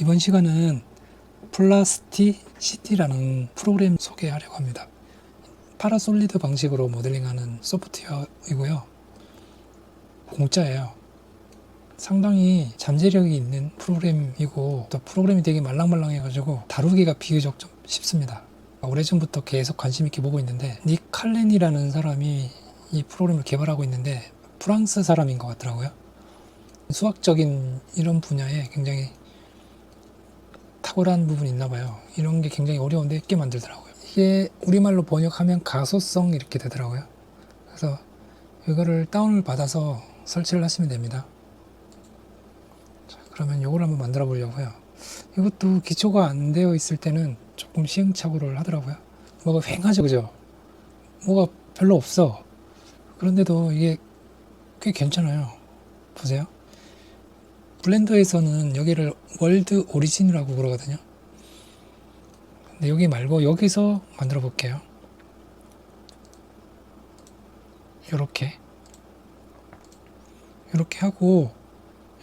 이번 시간은 플라스티시티라는 프로그램 소개하려고 합니다. 파라솔리드 방식으로 모델링하는 소프트웨어이고요. 공짜예요. 상당히 잠재력이 있는 프로그램이고 또 프로그램이 되게 말랑말랑해가지고 다루기가 비교적 좀 쉽습니다. 오래전부터 계속 관심 있게 보고 있는데 닉 칼렌이라는 사람이 이 프로그램을 개발하고 있는데 프랑스 사람인 것 같더라고요. 수학적인 이런 분야에 굉장히 탁월한 부분이 있나 봐요. 이런 게 굉장히 어려운데 쉽게 만들더라고요. 이게 우리말로 번역하면 가소성 이렇게 되더라고요. 그래서 이거를 다운을 받아서 설치를 하시면 됩니다. 자, 그러면 이걸 한번 만들어 보려고요. 이것도 기초가 안 되어 있을 때는 조금 시행착오를 하더라고요. 뭐가 휑하죠, 그죠? 뭐가 별로 없어. 그런데도 이게 꽤 괜찮아요. 보세요. 블렌더에서는 여기를 월드 오리진이라고 그러거든요. 근데 여기 말고 여기서 만들어 볼게요. 이렇게 이렇게 하고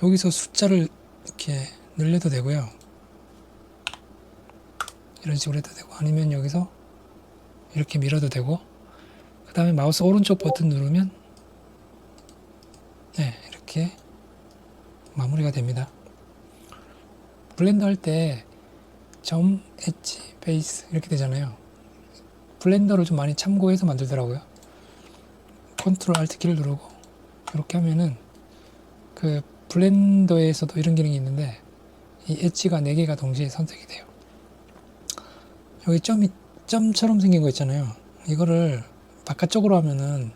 여기서 숫자를 이렇게 늘려도 되고요. 이런 식으로 해도 되고 아니면 여기서 이렇게 밀어도 되고 그 다음에 마우스 오른쪽 버튼 누르면 네 이렇게 마무리가 됩니다. 블렌더 할 때 점, 엣지, 베이스 이렇게 되잖아요. 블렌더를 좀 많이 참고해서 만들더라고요. 컨트롤 알트 키를 누르고 이렇게 하면은 그 블렌더에서도 이런 기능이 있는데 이 엣지가 4개가 동시에 선택이 돼요. 여기 점이 점처럼 생긴 거 있잖아요. 이거를 바깥쪽으로 하면은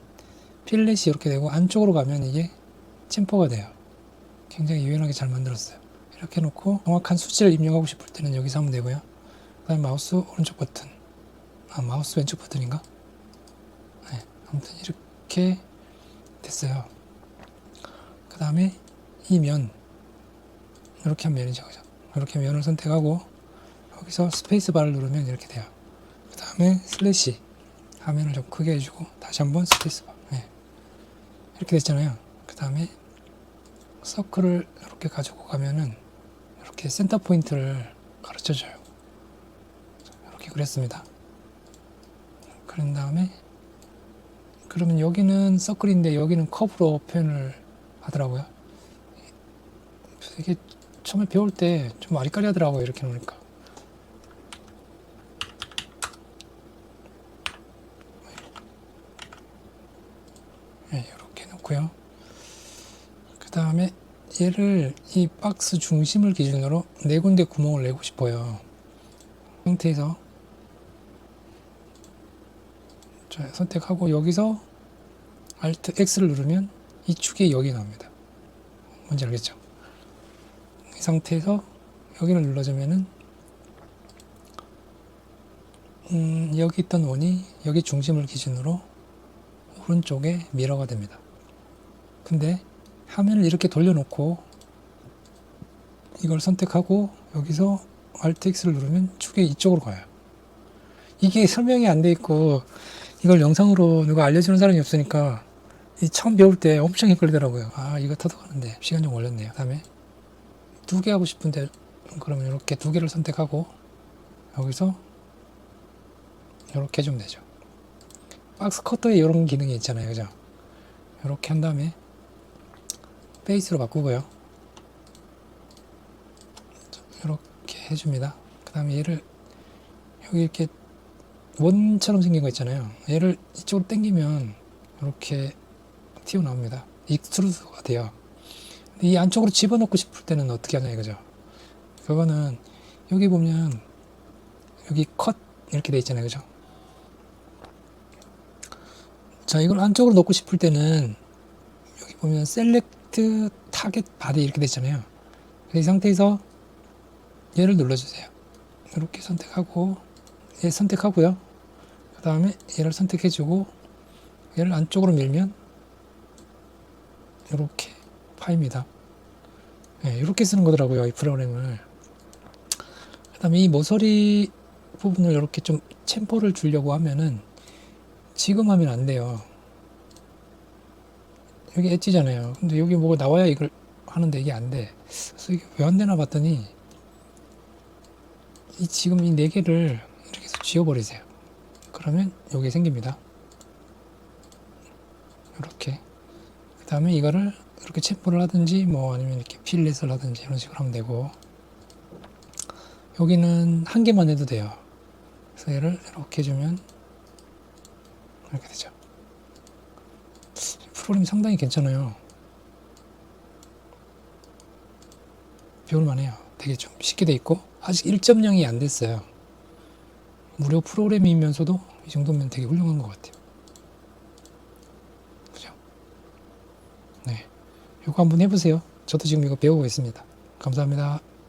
필렛이 이렇게 되고 안쪽으로 가면 이게 챔퍼가 돼요. 굉장히 유연하게 잘 만들었어요. 이렇게 놓고 정확한 수치를 입력하고 싶을 때는 여기서 하면 되고요. 그 다음에 마우스 오른쪽 버튼. 아, 마우스 왼쪽 버튼인가? 네, 아무튼 이렇게 됐어요. 그 다음에 이 면. 이렇게 한 면이죠. 그죠? 이렇게 면을 선택하고 여기서 스페이스 바를 누르면 이렇게 돼요. 그 다음에 슬래시. 화면을 좀 크게 해주고 다시 한번 스페이스 바. 네. 이렇게 됐잖아요. 그 다음에 서클을 이렇게 가지고 가면은 이렇게 센터 포인트를 가르쳐 줘요. 이렇게 그렸습니다. 그런 다음에 그러면 여기는 서클인데 여기는 커브로 표현을 하더라고요. 이게 처음에 배울 때 좀 아리까리 하더라고요. 이렇게 놓으니까. 네, 이렇게 놓고요. 그 다음에 얘를 이 박스 중심을 기준으로 네 군데 구멍을 내고 싶어요. 이 상태에서 자, 선택하고 여기서 Alt X를 누르면 이 축이 여기 나옵니다. 뭔지 알겠죠? 이 상태에서 여기를 눌러주면은 음, 여기 있던 원이 여기 중심을 기준으로 오른쪽에 미러가 됩니다. 근데 화면을 이렇게 돌려놓고 이걸 선택하고 여기서 Alt X를 누르면 축이 이쪽으로 가요. 이게 설명이 안 돼 있고 이걸 영상으로 누가 알려주는 사람이 없으니까 이 처음 배울 때 엄청 헷갈리더라고요. 아 이거 터득하는데 시간 좀 걸렸네요. 그다음에 두 개 하고 싶은데 그러면 이렇게 두 개를 선택하고 여기서 이렇게 해주면 되죠. 박스 커터에 이런 기능이 있잖아요, 그죠? 이렇게 한 다음에 베이스로 바꾸고요. 이렇게 해줍니다. 그 다음에 얘를 여기 이렇게 원처럼 생긴 거 있잖아요. 얘를 이쪽으로 당기면 이렇게 튀어나옵니다. 익스트루드가 돼요. 이 안쪽으로 집어넣고 싶을 때는 어떻게 하냐 이거죠. 그거는 여기 보면 여기 컷 이렇게 돼 있잖아요. 그죠? 자, 이걸 안쪽으로 넣고 싶을 때는 여기 보면 셀렉트 타겟 바디 이렇게 돼 있잖아요. 이 상태에서 얘를 눌러주세요. 이렇게 선택하고 얘 선택하고요. 그 다음에 얘를 선택해주고 얘를 안쪽으로 밀면 이렇게 파입니다. 네, 이렇게 쓰는 거더라고요. 이 프로그램을. 그 다음에 이 모서리 부분을 이렇게 좀 챔퍼를 주려고 하면은 지금 하면 안 돼요. 여기 엣지잖아요. 근데 여기 뭐가 나와야 이걸 하는데 이게 안 돼. 그래서 이게 왜 안 되나 봤더니 이 지금 이 네 개를 이렇게 해서 지워버리세요. 그러면 여기 생깁니다. 이렇게. 그 다음에 이거를 이렇게 체포를 하든지 뭐 아니면 이렇게 필렛을 하든지 이런 식으로 하면 되고 여기는 한 개만 해도 돼요. 그래서 얘를 이렇게 해주면 이렇게 되죠. 프로그램 상당히 괜찮아요. 배울만 해요. 되게 좀 쉽게 돼 있고 아직 1.0이 안 됐어요. 무료 프로그램이면서도 이 정도면 되게 훌륭한 것 같아요. 그죠? 네. 이거 한번 해보세요. 저도 지금 이거 배우고 있습니다. 감사합니다.